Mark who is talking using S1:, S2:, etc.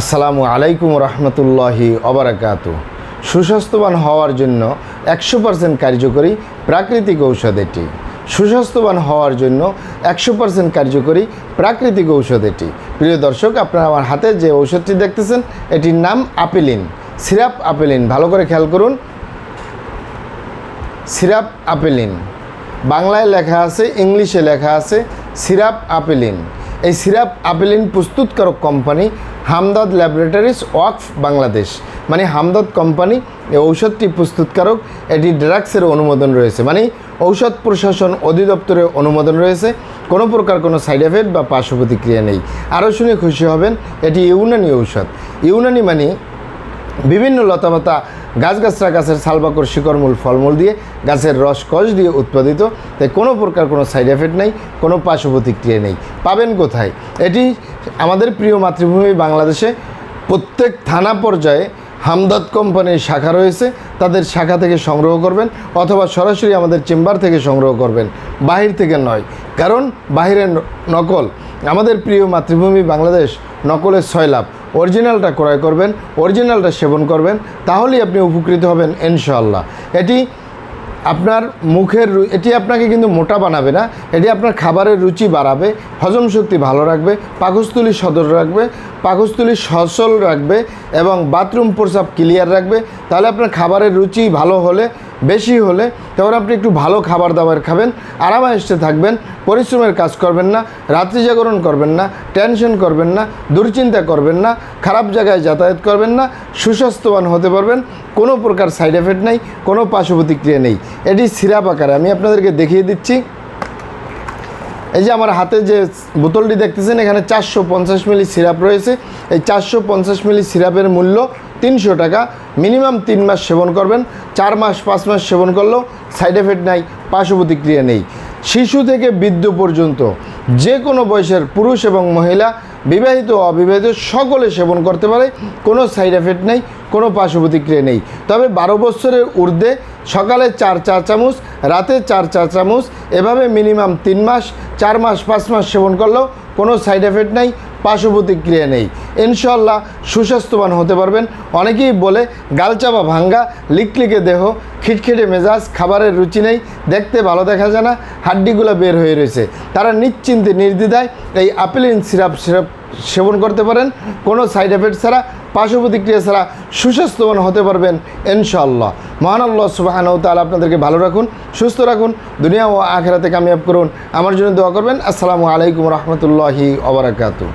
S1: আসসালামু আলাইকুম রহমতুল্লাহি অবরাকাত সুস্বাস্থ্যবান হওয়ার জন্য একশো পার্সেন্ট কার্যকরী প্রাকৃতিক ঔষধ এটি। সুস্বাস্থ্যবান হওয়ার জন্য একশো পার্সেন্ট কার্যকরী প্রাকৃতিক ঔষধ এটি। প্রিয় দর্শক, আপনারা আমার হাতে যে ঔষধটি দেখতেছেন, এটির নাম আপেলিন। সিরাপ আপেলিন, ভালো করে খেয়াল করুন। সিরাপ আপেলিন। বাংলায় লেখা আছে, ইংলিশে লেখা আছে, সিরাপ আপেলিন। এই সিরাপ আপেলিন প্রস্তুতকারক কোম্পানি হামদাদ ল্যাবরেটরিজ ওয়াকফ বাংলাদেশ। মানে হামদাদ কোম্পানি এই ঔষধটি প্রস্তুতকারক। এটি ড্রাগসের অনুমোদন রয়েছে। মানে ঔষধ প্রশাসন অধিদপ্তরের অনুমোদন রয়েছে। কোনো প্রকার কোনো সাইড এফেক্ট বা পার্শ্ব প্রতিক্রিয়া নেই। আরও শুনে খুশি হবেন, এটি ইউনানি ঔষধ। ইউনানি মানে বিভিন্ন লতাপাতা গাছগাছরা গাছের সালবাকর শিকড়মূল, ফলমূল দিয়ে গাছের রস কষ দিয়ে উৎপাদিত। তাই কোনো প্রকার কোনো সাইড এফেক্ট নেই, কোনো পার্শ্ব প্রতিক্রিয়া নেই। পাবেন কোথায়? এটি আমাদের প্রিয় মাতৃভূমি বাংলাদেশে প্রত্যেক থানা পর্যায়ে হামদত কোম্পানির শাখা রয়েছে। তাদের শাখা থেকে সংগ্রহ করবেন অথবা সরাসরি আমাদের চেম্বার থেকে সংগ্রহ করবেন। বাহির থেকে নয়, কারণ বাহিরের নকল। আমাদের প্রিয় মাতৃভূমি বাংলাদেশ নকলের ছয় লাভ। অরিজিনালটা ক্রয় করবেন অরিজিনালটা সেবন করবেন তাহলেই আপনি উপকৃত হবেন ইনশাআল্লাহ। এটি আপনার মুখের এটি আপনাকে কিন্তু মোটা বানাবে না। এটি আপনার খাবারের রুচি বাড়াবে, হজম শক্তি ভালো রাখবে, পাকস্থলী সদর রাখবে, পাকস্থলী সচল রাখবে এবং বাথরুম প্রসাব ক্লিয়ার রাখবে। তাহলে আপনার খাবারের রুচি ভালো হলে, বেশি হলে, তখন আপনি একটু ভালো খাবার দাবার খাবেন আরামায়েস্টে থাকবেন, পরিশ্রমের কাজ করবেন না, রাত্রি জাগরণ করবেন না, টেনশন করবেন না, দুশ্চিন্তা করবেন না, খারাপ জায়গায় যাতায়াত করবেন না, সুস্বাস্থ্যবান হতে পারবেন কোনো প্রকার সাইড এফেক্ট নেই, কোনো পার্শ্ব প্রতিক্রিয়া নেই। এটি সিরাপ আকারে। আমি আপনাদেরকে দেখিয়ে দিচ্ছি। এই যে আমার হাতে যে বোতলটি দেখতেছেন, এখানে চারশো পঞ্চাশ মিলি সিরাপ রয়েছে। এই চারশো পঞ্চাশ মিলি সিরাপের মূল্য তিনশো টাকা। মিনিমাম তিন মাস সেবন করবেন। চার মাস, পাঁচ মাস সেবন করলেও সাইড এফেক্ট নাই পার্শ্ব প্রতিক্রিয়া নেই। শিশু থেকে বৃদ্ধ পর্যন্ত যে কোনো বয়সের পুরুষ এবং মহিলা, বিবাহিত অবিবাহিত, সকলে সেবন করতে পারে। কোনো সাইড এফেক্ট নেই, কোনো পার্শ্ব প্রতিক্রিয়া নেই। তবে বারো বছরের ঊর্ধ্বে সকালে চার চা চামচ, রাতে চার চা চামচ, এভাবে মিনিমাম তিন মাস, চার মাস, পাঁচ মাস সেবন করলেও কোনো সাইড এফেক্ট নেই। পার্শ্ব প্রতিক্রিয়া নেই। ইনশাল্লাহ সুস্বাস্থ্যবান হতে পারবেন। অনেকেই বলে গালচাপা ভাঙ্গা লিকলিকে দেহ, খিটখিটে মেজাজ, খাবারের রুচি নেই, দেখতে ভালো দেখা যায় না, হাড্ডিগুলো বের হয়ে রয়েছে। তারা নিশ্চিন্তে নির্দ্বিধায় এই আপেলিন সিরাপ সিরাপ সেবন করতে পারেন। কোনো সাইড এফেক্ট ছাড়া পার্শ্ব প্রতিক্রিয়া ছাড়া সুস্বাস্থ্যবান হতে পারবেন ইনশাআল্লাহ। মহান আল্লাহ সুবাহান আপনাদেরকে ভালো রাখুন, সুস্থ রাখুন, দুনিয়া ও আখেরাতে কামিয়াব করুন। আমার জন্য দোয়া করবেন। আসসালামু আলাইকুম রহমতুল্লাহি ওবরাকাতু